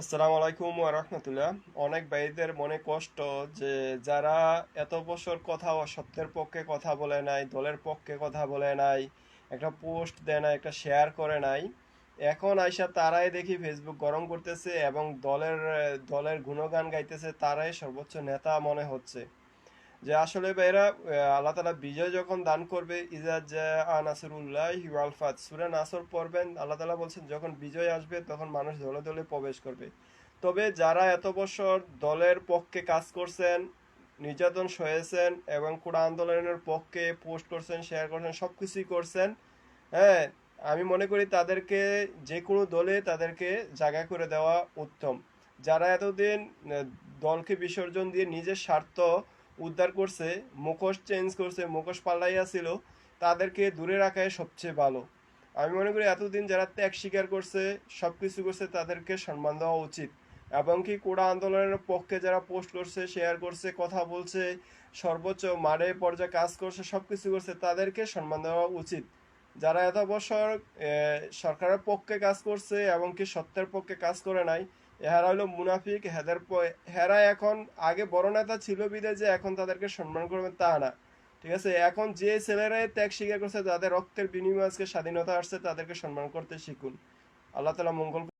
আসসালামু আলাইকুম ওয়া রাহমাতুল্লাহ। অনেক ভাইদের মনে কষ্ট যে যারা এত বছর কথা অসত্যের সত্যের পক্ষে কথা বলে নাই, দলের পক্ষে কথা বলে নাই, একটা পোস্ট দেয় না একটা শেয়ার করে নাই, এখন আইসা তারাই দেখি ফেসবুক গরম করতেছে এবং দলের দলের গুণগান গাইতেছে, তারাই সর্বোচ্চ নেতা মনে হচ্ছে। যে আসলে ভাইরা আল্লাহ তালা বিজয় যখন দান করবে ইজাজ নাসরুল্লাহ ওয়ালফাত সুরা নাসর পড়বেন, আল্লাহ তালা বলছেন, যখন বিজয় আসবে, তখন মানুষ দলে দলে প্রবেশ করবে। তবে যারা এত বছর দলের পক্ষে কাজ করছেন, নির্যাতন সয়েছেন এবং কোরআন আন্দোলনের পক্ষে পোস্ট করছেন, শেয়ার করছেন সব কিছুই করছেন হ্যাঁ আমি মনে করি তাদেরকে যে কোনো দলে তাদেরকে জায়গা করে দেওয়া উত্তম। যারা এতদিন দলকে বিসর্জন দিয়ে নিজের স্বার্থ উদ্ধার করছে, মুখোশ চেঞ্জ করছে, মুখোশ পাল্টাইয়া ছিল তাদেরকে দূরে রাখাই সবচেয়ে ভালো। আমি মনে করি এতদিন যারা ত্যাগ স্বীকার করছে সব কিছু করছে, তাদেরকে সম্মান দেওয়া উচিত। এবং কি কোড়া আন্দোলনের পক্ষে যারা পোস্ট করছে শেয়ার করছে, কথা বলছে, সর্বোচ্চ মাঠে পর্যায়ে কাজ করছে সব কিছু করছে, তাদেরকে সম্মান দেওয়া উচিত। যারা এত বছর সরকারের পক্ষে কাজ করছে এবং কি সত্যের পক্ষে কাজ করে নাই এহারা হলো মুনাফিক, হেদের হেরা এখন আগে বড় নেতা ছিল বিদে যে এখন তাদেরকে সম্মান করবে তা না। ঠিক আছে? এখন যে ছেলেরা ত্যাগ স্বীকার করছে তাদের রক্তের বিনিময়ে আজকে স্বাধীনতা আসছে, তাদেরকে সম্মান করতে শিখুন। আল্লাহ তালা মঙ্গল